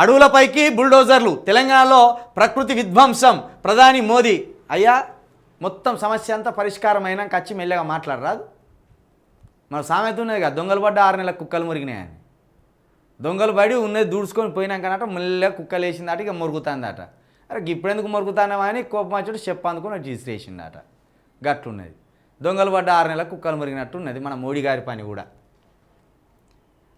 అడవులపైకి బుల్డోజర్లు. తెలంగాణలో ప్రకృతి విధ్వంసం. ప్రధాని మోదీ అయ్యా మొత్తం సమస్య అంతా పరిష్కారం అయినాక వచ్చి మెల్లగా మాట్లాడరాదు మన సామెత ఉన్నది కదా దొంగలు పడ్డ ఆరు నెలల కుక్కలు మురిగినాయని దొంగలు పడి ఉన్నది దూడ్చుకొని పోయినాకనట మెల్లగా కుక్కలు వేసిందట ఇక మురుగుతుందట. అరే ఇప్పుడెందుకు మురుగుతానవా అని కోపం వచ్చాడు చెప్పందుకుని తీసిరేసిందట గట్లున్నది. దొంగలు పడ్డ ఆరు నెలల కుక్కలు మురిగినట్టు ఉన్నది మన మోడీ గారి పని కూడా.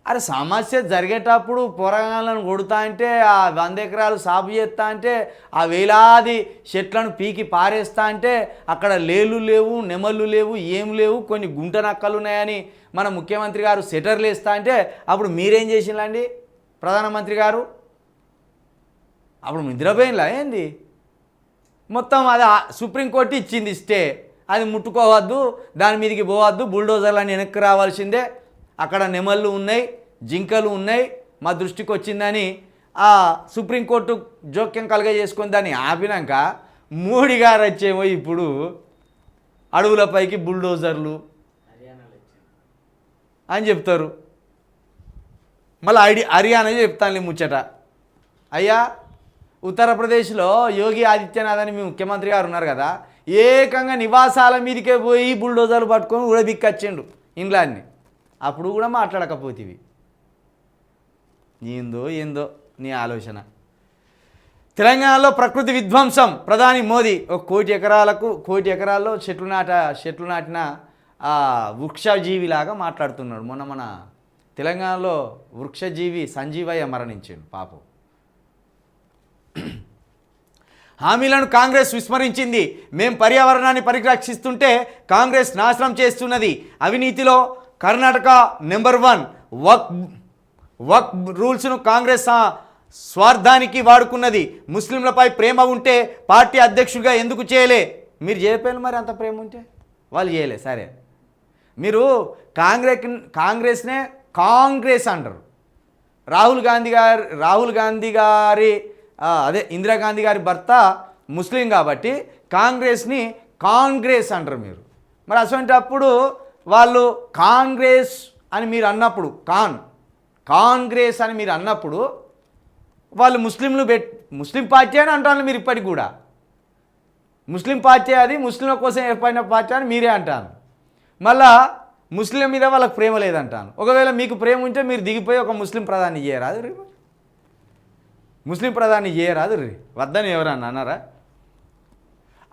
అరే సమస్య జరిగేటప్పుడు పోరగాళ్ళను కొడుతా అంటే ఆ వంద ఎకరాలు సాగు చేస్తా అంటే ఆ వేలాది చెట్లను పీకి పారేస్తా అంటే అక్కడ లేలు లేవు నెమళ్ళు లేవు ఏం లేవు కొన్ని గుంట నక్కలు ఉన్నాయని మన ముఖ్యమంత్రి గారు సెటర్లు వేస్తా అంటే అప్పుడు మీరేం చేసిందండి ప్రధానమంత్రి గారు? అప్పుడు నిద్రపోయినలా ఏంది? మొత్తం అది సుప్రీంకోర్టు ఇచ్చింది స్టే. అది ముట్టుకోవద్దు దాని మీదకి పోవద్దు బుల్డోజర్లని వెనక్కి రావాల్సిందే. అక్కడ నెమళ్ళు ఉన్నాయి జింకలు ఉన్నాయి మా దృష్టికి వచ్చిందని ఆ సుప్రీంకోర్టు జోక్యం కలుగజేసుకొని దాన్ని ఆపినాక మోడీ గారు వచ్చేమో ఇప్పుడు అడవులపైకి బుల్డోజర్లు అని చెప్తారు. మళ్ళీ ఐడి హర్యానా చెప్తాను ముచ్చట. అయ్యా ఉత్తరప్రదేశ్లో యోగి ఆదిత్యనాథ్ అని మీ ముఖ్యమంత్రి గారు ఉన్నారు కదా ఏకంగా నివాసాల మీదకే పోయి బుల్డోజర్లు పట్టుకొని ఉడబిక్కచ్చిండు ఇండ్లాన్ని అప్పుడు కూడా మాట్లాడకపోతేవి. ఏందో ఏందో నీ ఆలోచన. తెలంగాణలో ప్రకృతి విధ్వంసం. ప్రధాని మోదీ ఒక కోటి ఎకరాలకు కోటి ఎకరాల్లో చెట్లు నాట చెట్లు నాటిన ఆ వృక్షజీవిలాగా మాట్లాడుతున్నాడు. మొన్న మన తెలంగాణలో వృక్షజీవి సంజీవయ్య మరణించాడు పాపం. హామీలను కాంగ్రెస్ విస్మరించింది. మేం పర్యావరణాన్ని పరిరక్షిస్తుంటే కాంగ్రెస్ నాశనం చేస్తున్నది. అవినీతిలో కర్ణాటక నెంబర్ వన్ వక్ వక్ రూల్స్ను కాంగ్రెస్ స్వార్థానికి వాడుకున్నది. ముస్లింలపై ప్రేమ ఉంటే పార్టీ అధ్యక్షుడిగా ఎందుకు చేయలే? మీరు చేయకపోయిన మరి అంత ప్రేమ ఉంటే? వాళ్ళు చేయలే సరే. మీరు కాంగ్రెస్ కాంగ్రెస్నే కాంగ్రెస్ అంటారు. రాహుల్ గాంధీ గారి రాహుల్ గాంధీ గారి అదే ఇందిరాగాంధీ గారి భర్త ముస్లిం కాబట్టి కాంగ్రెస్ని కాంగ్రెస్ అంటారు మీరు. మరి అటువంటిప్పుడు వాళ్ళు కాంగ్రెస్ అని మీరు అన్నప్పుడు కాన్ కాంగ్రెస్ అని మీరు అన్నప్పుడు వాళ్ళు ముస్లింలు పెట్ ముస్లిం పార్టీ అని అంటారు మీరు ఇప్పటికి కూడా. ముస్లిం పార్టీ అది ముస్లింల కోసం ఏర్పడిన పార్టీ అని మీరే అంటాను మళ్ళా ముస్లిం మీద వాళ్ళకి ప్రేమ లేదంటాను ఒకవేళ మీకు ప్రేమ ఉంటే మీరు దిగిపోయి ఒక ముస్లిం ప్రధాని చేయరాదు రీ. ముస్లిం ప్రధాని చేయరాదు రీ. వద్దని ఎవరన్నా అన్నారా?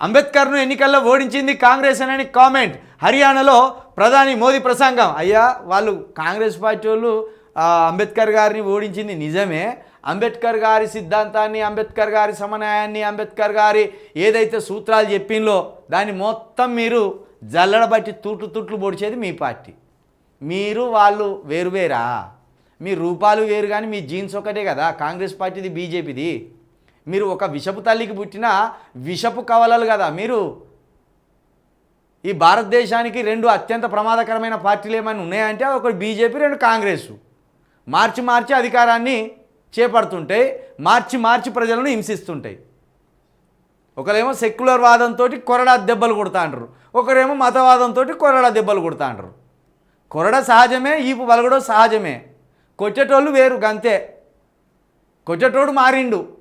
అంబేద్కర్ను ఎన్నికల్లో ఓడించింది కాంగ్రెస్ అని కామెంట్. హర్యానాలో ప్రధాని మోదీ ప్రసంగం. అయ్యా వాళ్ళు కాంగ్రెస్ పార్టీ వాళ్ళు అంబేద్కర్ గారిని ఓడించింది నిజమే. అంబేద్కర్ గారి సిద్ధాంతాన్ని అంబేద్కర్ గారి సమన్వయాన్ని అంబేద్కర్ గారి ఏదైతే సూత్రాలు చెప్పిందో దాన్ని మొత్తం మీరు జల్లడబట్టి తుట్లు తుట్లు పొడిచేది మీ పార్టీ. మీరు వాళ్ళు వేరువేరా మీ రూపాలు వేరు కానీ మీ జీన్స్ ఒకటే కదా కాంగ్రెస్ పార్టీది బీజేపీది. మీరు ఒక విషపు తల్లికి పుట్టిన విషపు కవలలు కదా మీరు. ఈ భారతదేశానికి రెండు అత్యంత ప్రమాదకరమైన పార్టీలు ఏమైనా ఉన్నాయంటే ఒకటి బీజేపీ రెండు కాంగ్రెస్. మార్చి మార్చి అధికారాన్ని చేపడుతుంటాయి మార్చి మార్చి ప్రజలను హింసిస్తుంటాయి. ఒకరేమో సెక్యులర్ వాదంతో కొరడా దెబ్బలు కొడతాండ్రు. అంటారు ఒకరేమో మతవాదంతో కొరడా దెబ్బలు కొడతాండ్రు. కొరడ సహజమే ఈపు బలగడం సహజమే. కొచ్చేటోళ్ళు వేరు గంతే. కొచ్చేటోడు మారిండు.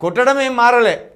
కొట్టడం ఏం మారలే.